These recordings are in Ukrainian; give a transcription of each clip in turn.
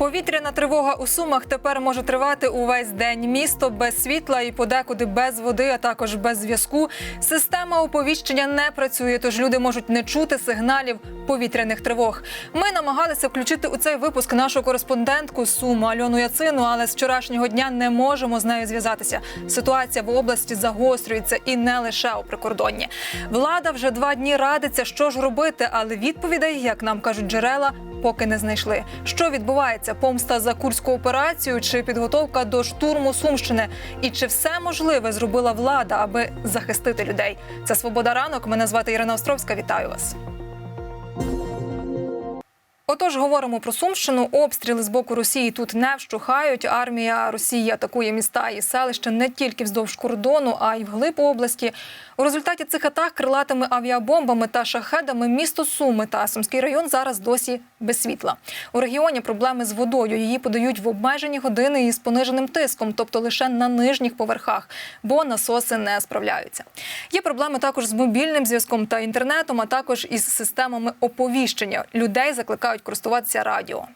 Повітряна тривога у Сумах тепер може тривати увесь день. Місто без світла і подекуди без води, а також без зв'язку. Система оповіщення не працює, тож люди можуть не чути сигналів повітряних тривог. Ми намагалися включити у цей випуск нашу кореспондентку Суму Альону Яцину, але з вчорашнього дня не можемо з нею зв'язатися. Ситуація в області загострюється і не лише у прикордонні. Влада вже два дні радиться, що ж робити, але відповідей, як нам кажуть джерела, поки не знайшли. Що відбувається? Помста за курську операцію чи підготовка до штурму Сумщини? І чи все можливе зробила влада, аби захистити людей? Це свобода ранок. Мене звати Ірина Островська. Вітаю вас. Отож, говоримо про Сумщину. Обстріли з боку Росії тут не вщухають. Армія Росії атакує міста і селища не тільки вздовж кордону, а й вглиб області. У результаті цих атак крилатими авіабомбами та шахедами місто Суми та Сумський район зараз досі без світла. У регіоні проблеми з водою. Її подають в обмежені години із пониженим тиском, тобто лише на нижніх поверхах, бо насоси не справляються. Є проблеми також з мобільним зв'язком та інтернетом, а також із системами оповіщення. Людей закликають користуватися радіо.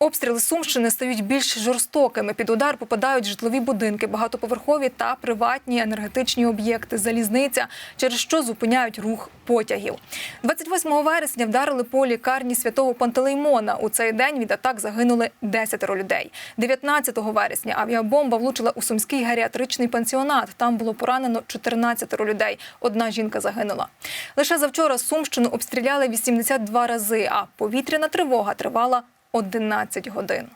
Обстріли Сумщини стають більш жорстокими. Під удар попадають житлові будинки, багатоповерхові та приватні енергетичні об'єкти, залізниця, через що зупиняють рух потягів. 28 вересня вдарили по лікарні святого Пантелеймона. У цей день від атак загинули 10 людей. 19 вересня авіабомба влучила у сумський геріатричний пансіонат. Там було поранено 14 людей. Одна жінка загинула. Лише завчора Сумщину обстріляли 82 рази, а повітряна тривога тривала 11 годин.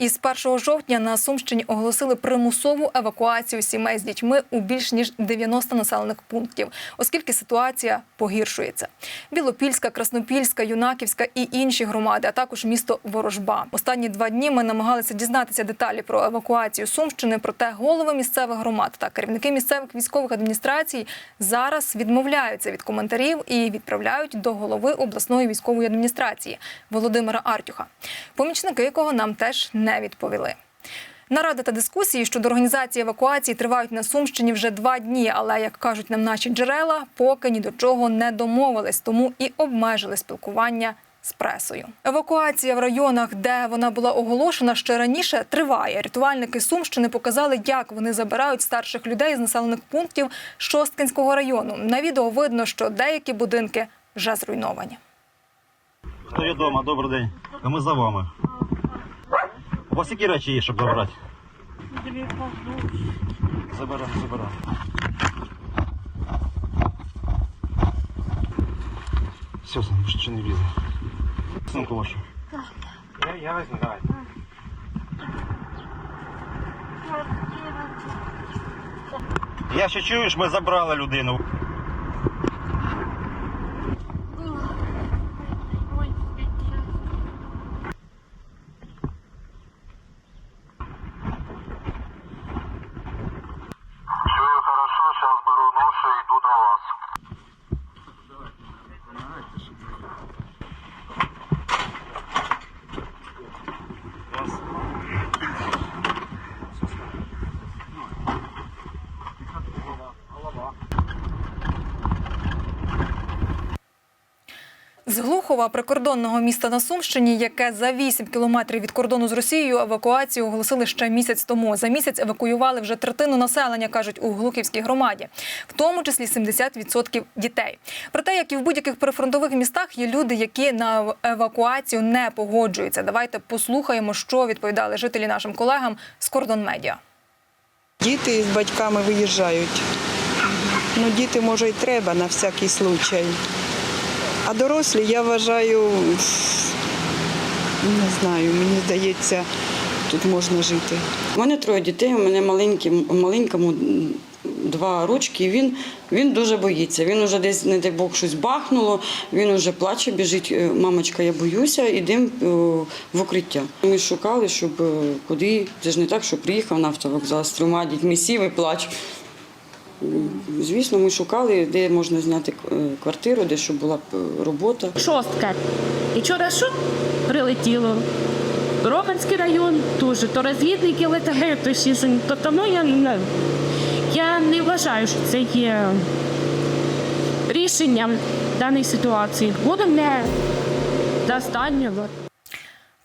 Із 1 жовтня на Сумщині оголосили примусову евакуацію сімей з дітьми у більш ніж 90 населених пунктів, оскільки ситуація погіршується. Білопільська, Краснопільська, Юнаківська і інші громади, а також місто Ворожба. Останні два дні ми намагалися дізнатися деталі про евакуацію Сумщини. Проте голови місцевих громад та керівники місцевих військових адміністрацій зараз відмовляються від коментарів і відправляють до голови обласної військової адміністрації Володимира Артюха, помічники якого нам теж не відповіли. Наради та дискусії щодо організації евакуації тривають на Сумщині вже два дні, але як кажуть нам наші джерела, поки ні до чого не домовились, тому і обмежили спілкування з пресою. Евакуація в районах, де вона була оголошена ще раніше, триває. Рятувальники Сумщини показали, як вони забирають старших людей з населених пунктів Шосткинського району. На відео видно, що деякі будинки вже зруйновані. Хто є вдома, добрий день. Ми за вами. Вас які речі є, щоб забрати? Забираємо, забираємо. Все, сам, що не влізе. Сумку вашу. Я, я возьму, давай. Я ще чуєш, ми забрали людину. Глухова, прикордонного міста на Сумщині, яке за 8 кілометрів від кордону з Росією, евакуацію оголосили ще місяць тому. За місяць евакуювали вже третину населення, кажуть у Глухівській громаді, в тому числі 70% дітей. Проте, як і в будь-яких прифронтових містах, є люди, які на евакуацію не погоджуються. Давайте послухаємо, що відповідали жителі нашим колегам з кордон медіа. Діти з батьками виїжджають. Ну, діти, може, й треба на всякий случай. А дорослі, я вважаю, не знаю, мені здається, тут можна жити. У мене троє дітей, у мене маленький, маленькому два рочки, і він, він дуже боїться. Він уже десь, не дай Бог, щось бахнуло, він вже плаче, біжить, «Е, мамочка, я боюся, йдемо в укриття. Ми шукали, щоб е, куди, це ж не так, що приїхав на автовокзал з трьома дітьми, сів і плач. Звісно, ми шукали, де можна зняти е, квартиру, де щоб була е, робота. шостка. І вчора що прилетіло? Романський район теж, то розвідники летають, то сізон. Тобто, ну я не, я не вважаю, що це є рішенням даної ситуації. Будемо не до останнього.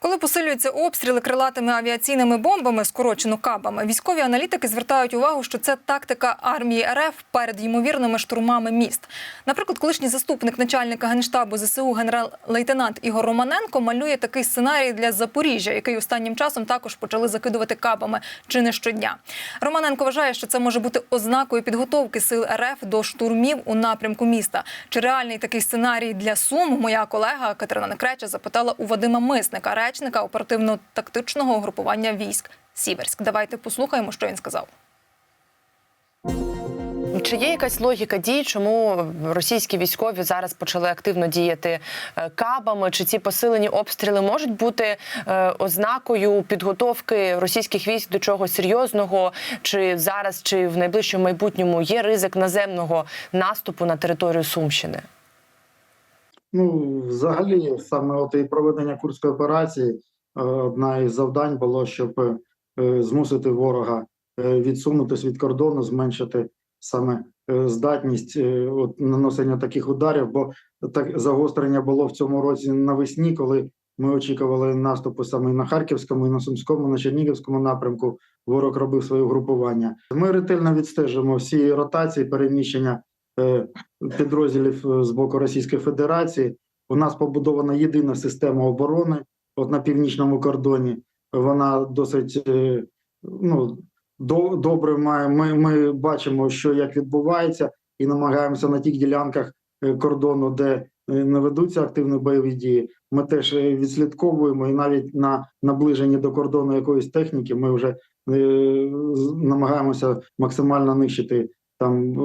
Коли посилюються обстріли крилатими авіаційними бомбами, скорочено кабами, військові аналітики звертають увагу, що це тактика армії РФ перед ймовірними штурмами міст. Наприклад, колишній заступник начальника генштабу ЗСУ генерал-лейтенант Ігор Романенко малює такий сценарій для Запоріжжя, який останнім часом також почали закидувати кабами чи не щодня. Романенко вважає, що це може бути ознакою підготовки сил РФ до штурмів у напрямку міста. Чи реальний такий сценарій для Сум? Моя колега Катерина Некреча запитала у Вадима Мисника, речника оперативно-тактичного угрупування військ Сіверськ. Давайте послухаємо, що він сказав. Чи є якась логіка дій, чому російські військові зараз почали активно діяти е, кабами? Чи ці посилені обстріли можуть бути е, ознакою підготовки російських військ до чогось серйозного? Чи зараз, чи в найближчому майбутньому є ризик наземного наступу на територію Сумщини? Ну, взагалі, саме от і проведення курської операції, е, одна із завдань було, щоб е, змусити ворога е, відсунутися від кордону, зменшити саме здатність от, наносення таких ударів, бо так загострення було в цьому році навесні, коли ми очікували наступу саме на Харківському, і на Сумському, на Чернігівському напрямку. Ворог робив своє угрупування. Ми ретельно відстежуємо всі ротації, переміщення підрозділів е, з боку Російської Федерації. У нас побудована єдина система оборони от на північному кордоні. Вона досить е, ну, до, добре має. Ми, ми бачимо, що як відбувається, і намагаємося на тих ділянках е, кордону, де е, не ведуться активні бойові дії. Ми теж е, відслідковуємо і навіть на наближенні до кордону якоїсь техніки ми вже е, намагаємося максимально нищити там е,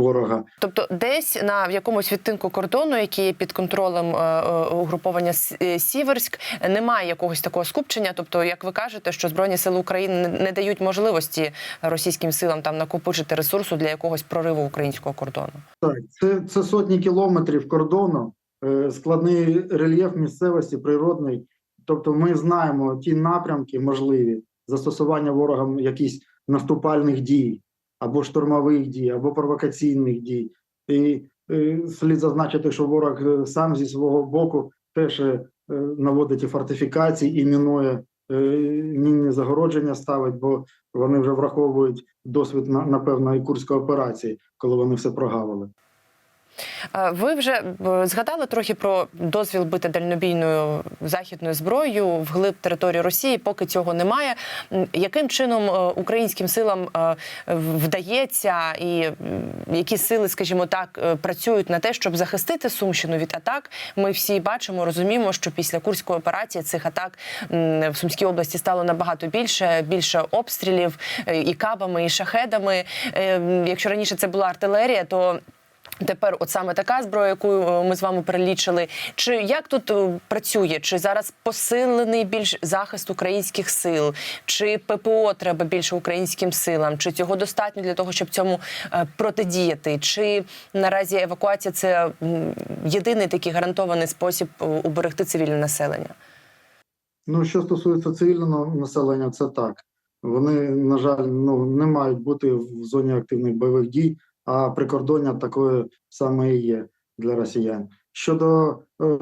ворога. Тобто, десь на в якомусь відтинку кордону, який є під контролем е, е, угруповання Сіверськ, немає якогось такого скупчення. Тобто, як ви кажете, що збройні сили України не, дають можливості російським силам там накопичити ресурсу для якогось прориву українського кордону. Так, це, це сотні кілометрів кордону, складний рельєф місцевості, природний. Тобто, ми знаємо ті напрямки можливі застосування ворогам якісь наступальних дій, або штурмових дій, або провокаційних дій. І е, слід зазначити, що ворог е, сам зі свого боку теж е, наводить і фортифікації, і мінує мінні загородження ставить, бо вони вже враховують досвід на- напевно і курської операції, коли вони все прогавили. Ви вже е, згадали трохи про дозвіл бити дальнобійною західною зброєю вглиб території Росії. Поки цього немає. Яким чином е, українським силам е, вдається, і які сили, скажімо так, працюють на те, щоб захистити Сумщину від атак? Ми всі бачимо, розуміємо, що після курської операції цих атак в Сумській області стало набагато більше, більше обстрілів і кабами, і шахедами. Якщо раніше це була артилерія, то Тепер, от саме така зброя, яку е, ми з вами перелічили. Чи як тут е, працює? Чи зараз посилений більш захист українських сил? Чи ППО треба більше українським силам? Чи цього достатньо для того, щоб цьому е, протидіяти? Чи наразі евакуація це єдиний такий гарантований спосіб уберегти цивільне населення? Ну, що стосується цивільного населення, це так. Вони, на жаль, ну не мають бути в зоні активних бойових дій, а прикордоння такої саме і є для росіян. Щодо е,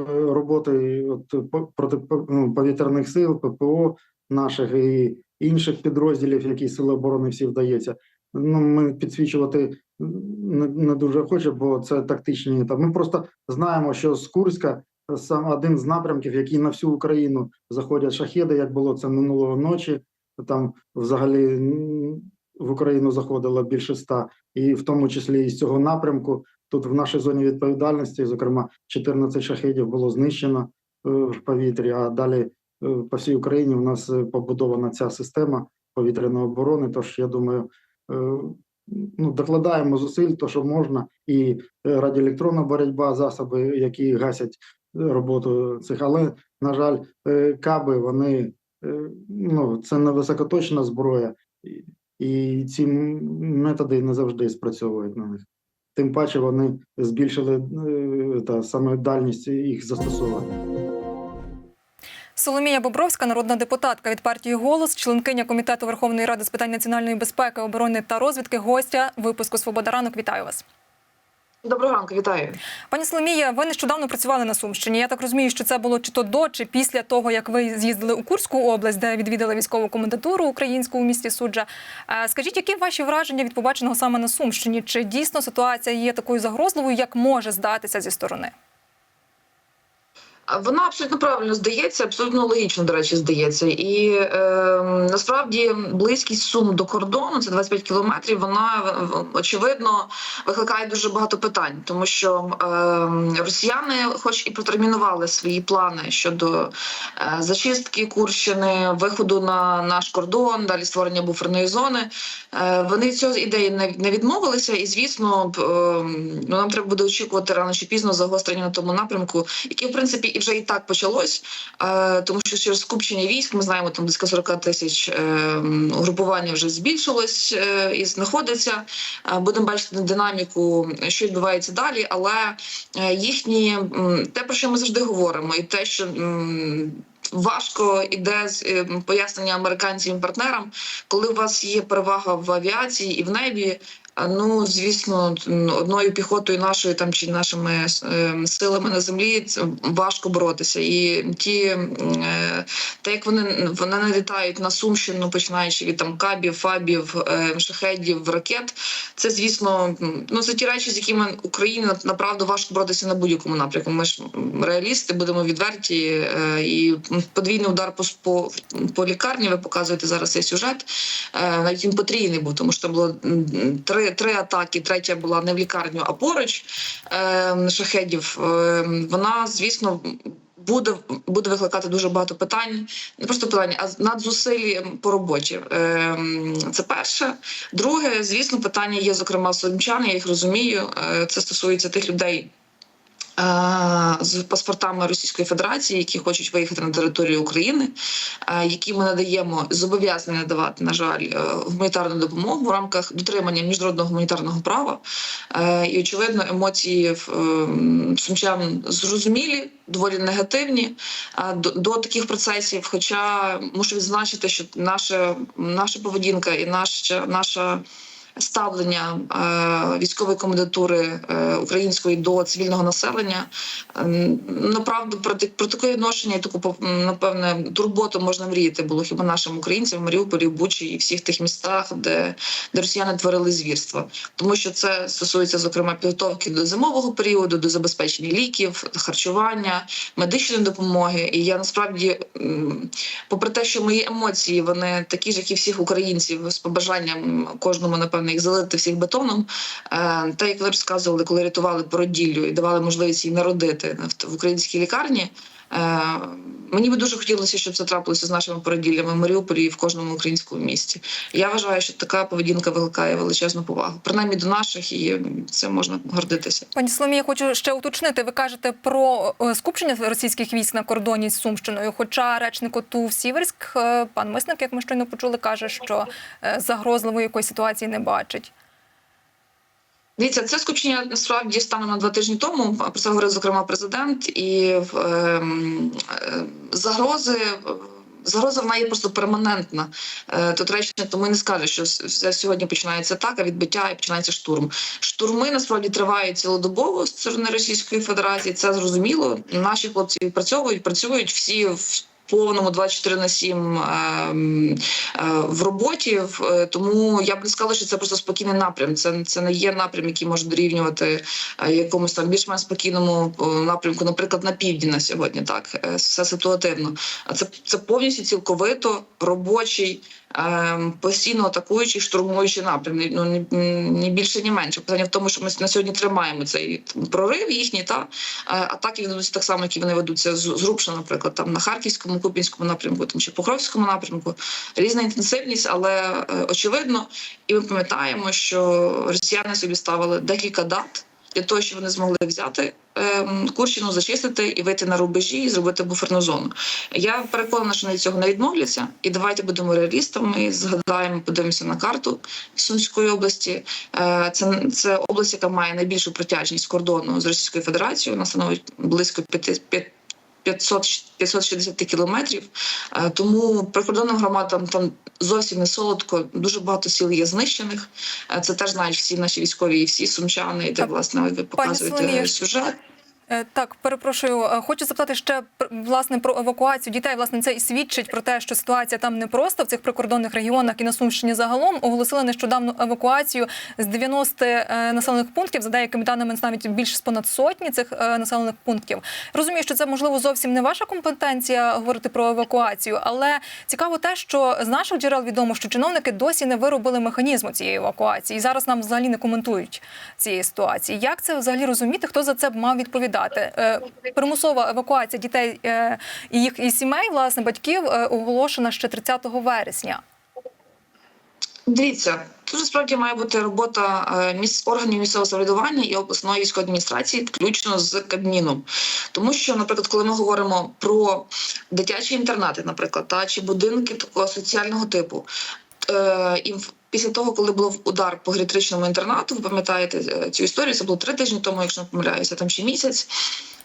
роботи от, по- проти ну, сил, ППО наших і інших підрозділів, які сили оборони всі вдається. Ну, ми підсвічувати не, не дуже хочемо, бо це тактичні. Там ми просто знаємо, що з Курська сам один з напрямків, який на всю Україну заходять шахеди, як було це минулого ночі. Там взагалі в Україну заходило більше ста, і в тому числі і з цього напрямку. Тут в нашій зоні відповідальності, зокрема, 14 шахедів було знищено е, в повітрі. А далі е, по всій Україні у нас е, побудована ця система повітряної оборони. Тож я думаю, ну докладаємо зусиль, то що можна, і радіоелектронна боротьба, засоби, які гасять роботу цих. Але на жаль, каби вони ну це не високоточна зброя, і- ці методи не завжди спрацьовують на них. Тим паче вони збільшили е, та саме дальність їх застосування. Соломія Бобровська, народна депутатка від партії Голос, членкиня комітету Верховної Ради з питань національної безпеки, оборони та розвідки, гостя випуску Свобода ранок. Вітаю вас. Доброго ранку, вітаю. Пані Соломія, ви нещодавно працювали на Сумщині. Я так розумію, що це було чи то до, чи після того, як ви з'їздили у Курську область, де відвідали військову комендатуру українську у місті Суджа. Е, Скажіть, які ваші враження від побаченого саме на Сумщині? Чи дійсно ситуація є такою загрозливою, як може здатися зі сторони? Вона абсолютно правильно здається, абсолютно логічно, до речі, здається. І е, насправді близькість сум до кордону, це 25 кілометрів. Вона очевидно викликає дуже багато питань, тому що е, росіяни, хоч і протермінували свої плани щодо е, зачистки Курщини, виходу на наш кордон, далі створення буферної зони. Е, вони цього ідеї не, не відмовилися, і звісно, е, нам треба буде очікувати рано чи пізно загострення на тому напрямку, яке в принципі і вже і так почалось, е, тому що через скупчення військ ми знаємо там близько 40 тисяч е, угрупування вже збільшилось е, і знаходиться. Будемо бачити динаміку, що відбувається далі, але їхні те, про що ми завжди говоримо, і те, що Важко іде з пояснення американцям і партнерам, коли у вас є перевага в авіації і в небі. Ну, звісно, одною піхотою нашою там чи нашими е, силами на землі важко боротися. І ті е, те, як вони вони налітають на Сумщину, починаючи від там кабів, фабів, е, шахедів, ракет. Це звісно, ну це ті речі, з якими Україні направду важко боротися на будь-якому напрямку. Ми ж реалісти, будемо відверті. е, І подвійний удар по, по, по лікарні. Ви показуєте зараз цей сюжет. Е, Навіть він потрійний був, тому що там було м, три, атаки. Третя була не в лікарню, а поруч е, шахедів. Е, Вона, звісно. Буде буде викликати дуже багато питань, не просто питань, а надзусилі по роботі. Ем, Це перше. Друге, звісно, питання є, зокрема, сумчани, я їх розумію. Е, Це стосується тих людей. Е, З паспортами Російської Федерації, які хочуть виїхати на територію України, е, які ми надаємо зобов'язані надавати, на жаль, е, гуманітарну допомогу в рамках дотримання міжнародного гуманітарного права. І очевидно, емоції сумчан зрозумілі, доволі негативні до таких процесів. Хоча мушу відзначити, що наша, наша поведінка і наша наша. Ставлення е, військової комендатури е, української до цивільного населення е, направду про, те- про таке відношення і таку напевне турботу можна мріяти було хіба нашим українцям в Маріуполі, Бучі і всіх тих містах, де, де росіяни творили звірства, тому що це стосується зокрема підготовки до зимового періоду, до забезпечення ліків, харчування, медичної допомоги. І я насправді, попри те, що мої емоції вони такі ж, як і всіх українців, з побажанням кожному напевно їх залити всіх бетоном. Та як ви розказували, коли рятували породіллю і давали можливість їй народити в українській лікарні. Е, Мені би дуже хотілося, щоб це трапилося з нашими породіллями в Маріуполі і в кожному українському місті. Я вважаю, що така поведінка викликає величезну повагу, принаймні до наших, і це можна гордитися. Пані Соломія, хочу ще уточнити. Ви кажете про е, скупчення російських військ на кордоні з Сумщиною. Хоча речник ОТУ Сіверськ, е, пан Мисник, як ми щойно почули, каже, що загрозливої якоїсь ситуації не бачить. Дивіться, це скупчення насправді станом на два тижні тому. Про це говорив зокрема президент, і ем, е, загрози. Загроза вона є просто перманентна. Е, Тут речення тому і не скаже, що сьогодні починається так, а відбиття і починається штурм. Штурми насправді тривають цілодобово з сторони Російської Федерації. Це зрозуміло. Наші хлопці відпрацьовують, працюють всі в повному 24 на 7 ем, е, в роботі. Е, Тому я б не сказала, що це просто спокійний напрям. Це, це не є напрям, який може дорівнювати е, якомусь там більш-менш спокійному напрямку, наприклад, на півдні на сьогодні. Так все ситуативно. А це, це повністю цілковито робочий. Ем, Постійно атакуючий, штурмуючий напрям, Ні- ну ні, більше, ні менше. Питання в тому, що ми на сьогодні тримаємо цей прорив їхній, та е, атаки ведуться так само, як вони ведуться з з Рубша, наприклад, там на харківському, купінському напрямку, там чи Покровському напрямку. Різна інтенсивність, але е, очевидно, і ми пам'ятаємо, що росіяни собі ставили декілька дат для того, щоб вони змогли взяти ем, Курщину, зачистити і вийти на рубежі і зробити буферну зону. Я переконана, що вони цього не відмовляться. І давайте будемо реалістами. Згадаємо, подивимося на карту Сумської області. Е, Це, це область, яка має найбільшу протяжність кордону з Російською Федерацією. Вона становить близько 5, 500 560 кілометрів. Е, Тому прикордонним громадам там зовсім не солодко. Дуже багато сіл є знищених. Е, Це теж знають всі наші військові і всі сумчани. Де власне ви показуєте сюжет. Е, Так, перепрошую. Е, Хочу запитати ще власне про евакуацію дітей. Власне, це і свідчить про те, що ситуація там непроста в цих прикордонних регіонах і на Сумщині загалом оголосили нещодавно евакуацію з 90 е, населених пунктів. За деякими даними навіть більше з понад сотні цих населених пунктів. Розумію, що це можливо зовсім не ваша компетенція говорити про евакуацію, але цікаво те, що з наших джерел відомо, що чиновники досі не виробили механізму цієї евакуації. І зараз нам взагалі не коментують цієї ситуації. Як це взагалі розуміти? Хто за це б мав відповідати? Е, Примусова евакуація дітей е, і їх і сімей, власне, батьків е, оголошена ще 30 вересня. Дивіться, тут справді має бути робота міс органів місцевого самоврядування і обласної військової адміністрації, включно з Кабміном. Тому що, наприклад, коли ми говоримо про дитячі інтернати, наприклад, та чи будинки такого соціального типу. Після того, коли був удар по геріатричному інтернату, ви пам'ятаєте е, цю історію, це було три тижні тому, якщо не помиляюся, там ще місяць.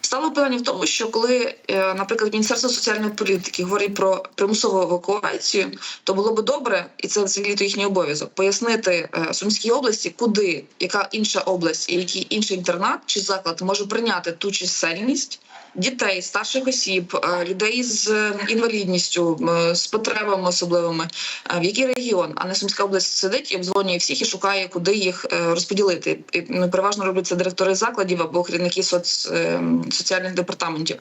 Стало питання в тому, що коли, е, наприклад, Міністерство соціальної політики говорить про примусову евакуацію, то було би добре, і це взагалі то їхній обов'язок, пояснити е, Сумській області, куди яка інша область і який інший інтернат чи заклад може прийняти ту чисельність дітей, старших осіб, е, людей з е, інвалідністю, е, з потребами особливими, в який регіон, а не Сумська область сидить і обдзвонює всіх і шукає, куди їх розподілити. І, ну, переважно роблять це директори закладів або керівники соц, соціальних департаментів.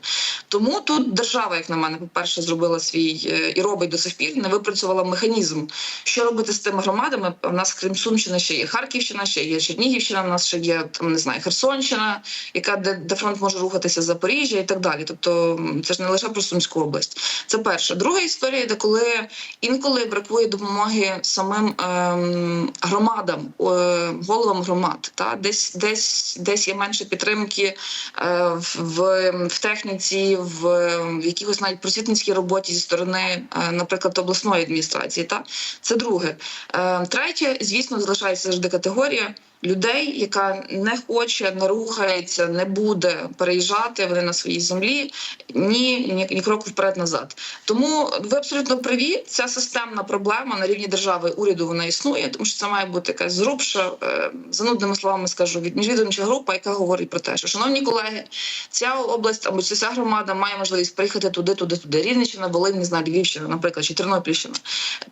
Тому тут держава, як на мене, по-перше, зробила свій і робить до сих пір, не випрацювала механізм, що робити з тими громадами. У нас крім Сумщини ще є Харківщина, ще є Чернігівщина. У нас ще є там не знаю Херсонщина, яка де, де фронт може рухатися Запоріжжя і так далі. Тобто це ж не лише про Сумську область. Це перше. Друга історія, де коли інколи бракує допомоги самим ем, громадам, е, головам громад. Та десь десь десь є менше підтримки е, в, в техніці, в, в якихось навіть просвітницькій роботі зі сторони, е, наприклад, обласної адміністрації. Та це друге. Е, третє, звісно, залишається завжди категорія. Людей, яка не хоче, не рухається, не буде переїжджати вони на своїй землі, ні, ні, ні кроку вперед назад. Тому ви абсолютно праві. Ця системна проблема на рівні держави уряду вона існує, тому що це має бути якась зрубша, е, занудними словами скажу, від міжвідомча група, яка говорить про те, що шановні колеги, ця область або ця громада має можливість приїхати туди, туди, туди. Рівненщина, Волинь, не знаю, Львівщина, наприклад, чи Тернопільщина.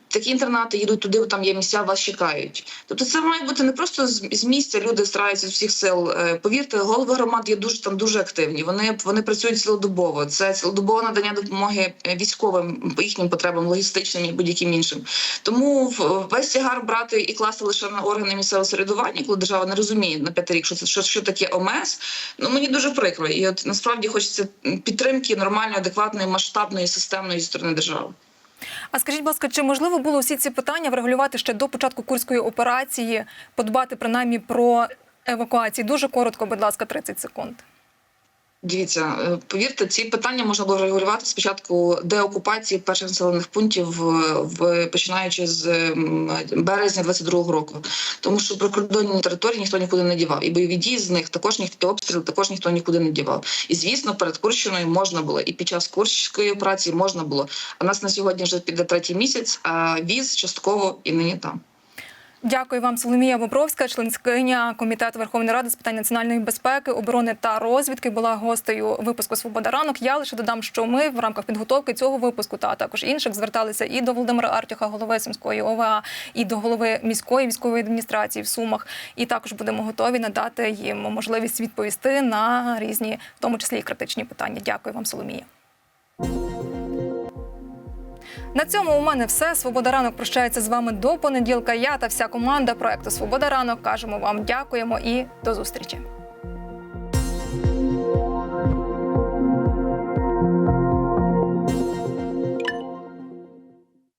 Такі інтернати їдуть туди, бо там є місця, вас чекають. Тобто, це має бути не просто з, з місця. Люди стараються з всіх сил. Е, Повірте, голови громад є дуже там дуже активні. Вони вони працюють цілодобово. Це цілодобове надання допомоги е, військовим по їхнім потребам, логістичним і будь-яким іншим. Тому весь тягар брати і класти лише на органи місцевого самоврядування, коли держава не розуміє на п'ятий рік, що це що, що таке ОМС. Ну мені дуже прикро. І от насправді хочеться підтримки нормальної, адекватної, масштабної, системної зі сторони держави. А скажіть, будь ласка, чи можливо було всі ці питання врегулювати ще до початку курської операції, подбати принаймні про евакуацію? Дуже коротко, будь ласка, 30 секунд. Дивіться, е, повірте, ці питання можна було регулювати спочатку деокупації перших населених пунктів, в, в починаючи з березня 22-го року, тому що прикордонні території ніхто нікуди не дівав, і бойові дії з них також ніхто обстріл також ніхто нікуди не дівав. І звісно, перед Курщиною можна було, і під час Курської операції можна було. А нас на сьогодні вже піде третій місяць, а віз частково і нині там. Дякую вам, Соломія Бобровська, членськиня комітету Верховної Ради з питань національної безпеки, оборони та розвідки. Була гостею випуску Свобода ранок. Я лише додам, що ми в рамках підготовки цього випуску та також інших зверталися і до Володимира Артюха, голови Сумської ОВА, і до голови міської військової адміністрації в Сумах. І також будемо готові надати їм можливість відповісти на різні, в тому числі і критичні питання. Дякую вам, Соломія. На цьому у мене все. Свобода ранок прощається з вами до понеділка. Я та вся команда проекту Свобода ранок кажемо вам дякуємо і до зустрічі.